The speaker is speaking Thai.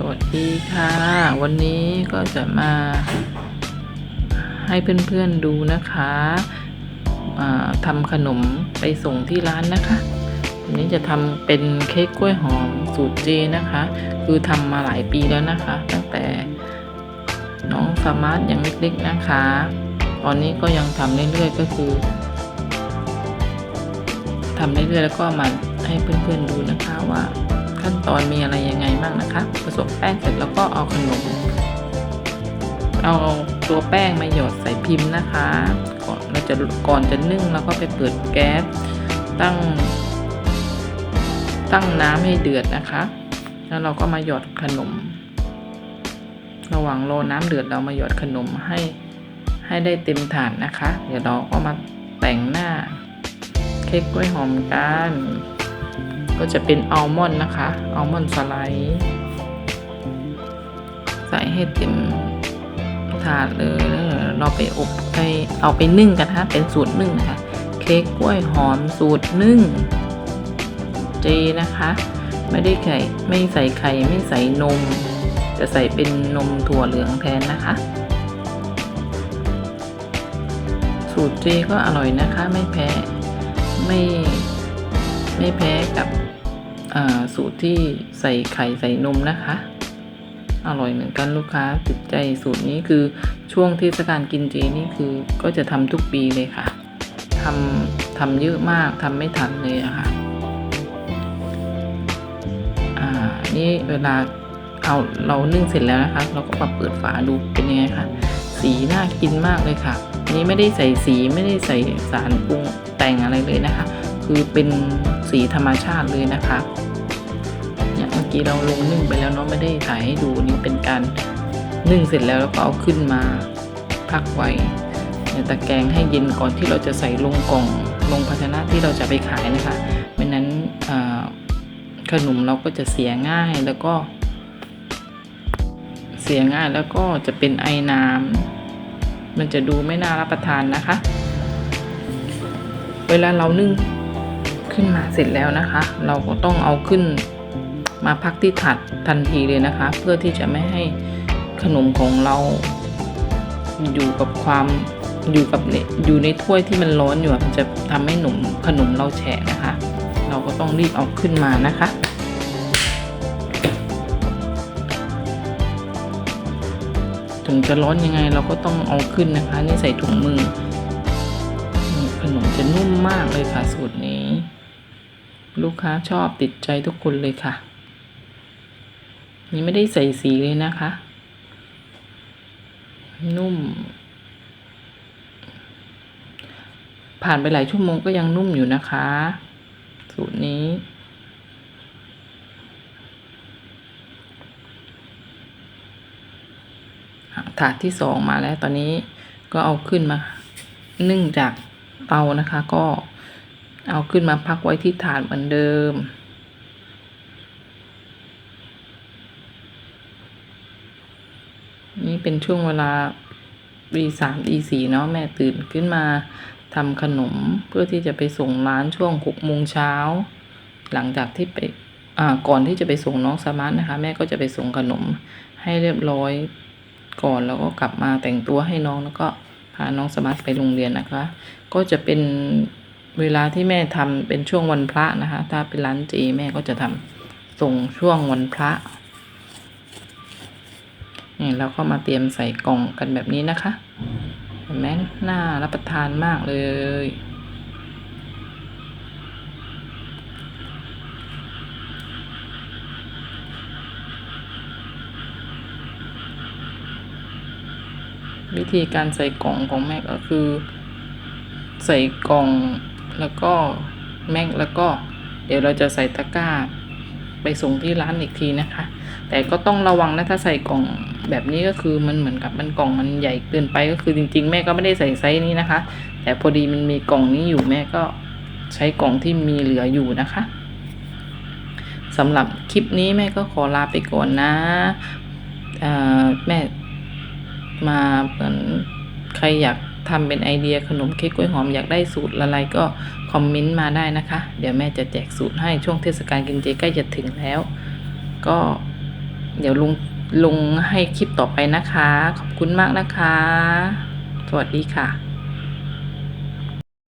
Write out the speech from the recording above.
สวัสดีค่ะ วันนี้ก็จะมาให้เพื่อนๆดูนะคะอ่าทำขนมไปส่งที่ร้านนะคะวันนี้จะทำเป็นเค้กกล้วยหอมสูตรเจนะคะ คือทำมาหลายปีแล้วนะคะ ตั้งแต่น้องสมาร์ทยังเล็กๆนะคะ ตอนนี้ก็ยังทำเรื่อยๆก็คือทำเรื่อยๆแล้วก็มาให้เพื่อนๆดูนะคะว่า ขั้นตอนมีอะไรยังไงบ้างนะคะ ผสมแป้งเสร็จแล้วก็เอาขนม เอาตัวแป้งมาหยอดใส่พิมพ์นะคะก่อนเราจะก่อนจะนึ่งเราก็ไปเปิดแก๊สตั้ง ตั้งน้ำให้เดือดนะคะ แล้วเราก็มาหยอดขนม ระหว่างรอน้ำเดือดเรามาหยอดขนมให้ให้ได้เต็มถาดนะคะ เดี๋ยวเราก็มาแต่งหน้าเค้กกล้วยหอมกัน ก็จะเป็นอัลมอนด์นะคะอัลมอนด์สไลด์ใส่ให้เต็มถาดเลยแล้วเราไปอบไปเอาไปนึ่งกันนะเป็นสูตรนึ่งนะคะ เค้กกล้วยหอมสูตรนึ่งเจนะคะ ไม่ได้ไข่ไม่ใส่ไข่ไม่ใส่นม จะใส่เป็นนมถั่วเหลืองแทนนะคะ สูตรเจก็อร่อยนะคะ ไม่แพ้ไม่ไม่แพ้กับ สูตรที่ใส่ไข่ใส่นมนะคะ อร่อยเหมือนกันลูกค้าติดใจสูตรนี้คือช่วงเทศกาลกินเจนี่คือก็จะทำทุกปีเลยค่ะทำทำเยอะมากทำไม่ทันเลยอะค่ะอ่านี่เวลาเอาเรานึ่งเสร็จแล้วนะคะ เราก็มาเปิดฝาดูเป็นยังไงคะสีน่ากินมากเลยค่ะ นี่ไม่ได้ใส่สีไม่ได้ใส่สารปรุงแต่งอะไรเลยนะคะ คือเป็นสีธรรมชาติเลยนะคะ กี้เราลงนึ่งไปแล้วเนาะไม่ได้ถ่ายให้ดูนี่เป็นการนึ่งเสร็จแล้วแล้วก็เอาขึ้นมาพักไว้ในตะแกรงให้เย็นก่อนที่เราจะใส่ลงกล่องลงภาชนะที่เราจะไปขายนะคะไม่นั้นขนมเราก็จะเสียง่ายแล้วก็ เสียง่ายแล้วก็จะเป็นไอน้ำมันจะดูไม่น่ารับประทานนะคะ เวลาเรานึ่งขึ้นมาเสร็จแล้วนะคะ เราก็ต้องเอาขึ้น มาพักที่ถัดทันทีเลยนะคะ เพื่อที่จะไม่ให้ขนมของเราอยู่กับความอยู่กับเนี่ยอยู่ในถ้วยที่มันร้อนอยู่มันจะทำให้หนมขนมเราแฉะนะคะ เราก็ต้องรีบเอาขึ้นมานะคะ ถึงจะร้อนยังไงเราก็ต้องเอาขึ้นนะคะ นี่ใส่ถุงมือขนมจะนุ่มมากเลยค่ะสูตรนี้ ลูกค้าชอบติดใจทุกคนเลยค่ะ นี่ไม่ได้ใส่สีเลยนะคะ นุ่ม ผ่านไปหลายชั่วโมงก็ยังนุ่มอยู่นะคะ สูตรนี้ถาดที่สองมาแล้วตอนนี้ก็เอาขึ้นมา นึ่งจากเตานะคะ ก็เอาขึ้นมาพักไว้ที่ถาดเหมือนเดิม นี่เป็นช่วงเวลาตีสามตีสี่เนาะแม่ตื่นขึ้นมาทำขนมเพื่อที่จะไปส่งร้านช่วงหกโมงเช้า หลังจากที่ไปอ่าก่อนที่จะไปส่งน้องสมาร์ทนะคะ แม่ก็จะไปส่งขนมให้เรียบร้อยก่อนแล้วก็กลับมาแต่งตัวให้น้องแล้วก็พาน้องสมาร์ทไปโรงเรียนนะคะ ก็จะเป็นเวลาที่แม่ทำเป็นช่วงวันพระนะคะ ถ้าเป็นร้านเจแม่ก็จะทำส่งช่วงวันพระ นี่เราก็มาเตรียมใส่กล่องกันแบบนี้นะคะ เห็นไหมน่ารับประทานมากเลยวิธีการใส่กล่องของแม่ก็คือ ใส่กล่องแล้วก็แม็กแล้วก็ เดี๋ยวเราจะใส่ตะกร้า ไปส่งที่ร้านอีกทีนะคะ แต่ก็ต้องระวังนะถ้าใส่กล่อง แบบนี้ก็คือมันเหมือนกับมันกล่องมันใหญ่เกินไปก็คือจริง ๆ แม่ก็ไม่ได้ใส่ไซส์นี้นะคะ แต่พอดีมันมีกล่องนี้อยู่แม่ก็ใช้กล่องที่มีเหลืออยู่นะคะสำหรับคลิปนี้แม่ก็ขอลาไปก่อนนะแม่มาเหมือนใครอยากทำเป็นไอเดียขนมเค้กกล้วยหอมอยากได้สูตรอะไรก็คอมเมนต์มาได้นะคะ เดี๋ยวแม่จะแจกสูตรให้ช่วงเทศกาลกินเจใกล้จะถึงแล้ว ก็เดี๋ยวลุง ลงให้คลิปต่อไปนะคะ ขอบคุณมากนะคะ สวัสดีค่ะ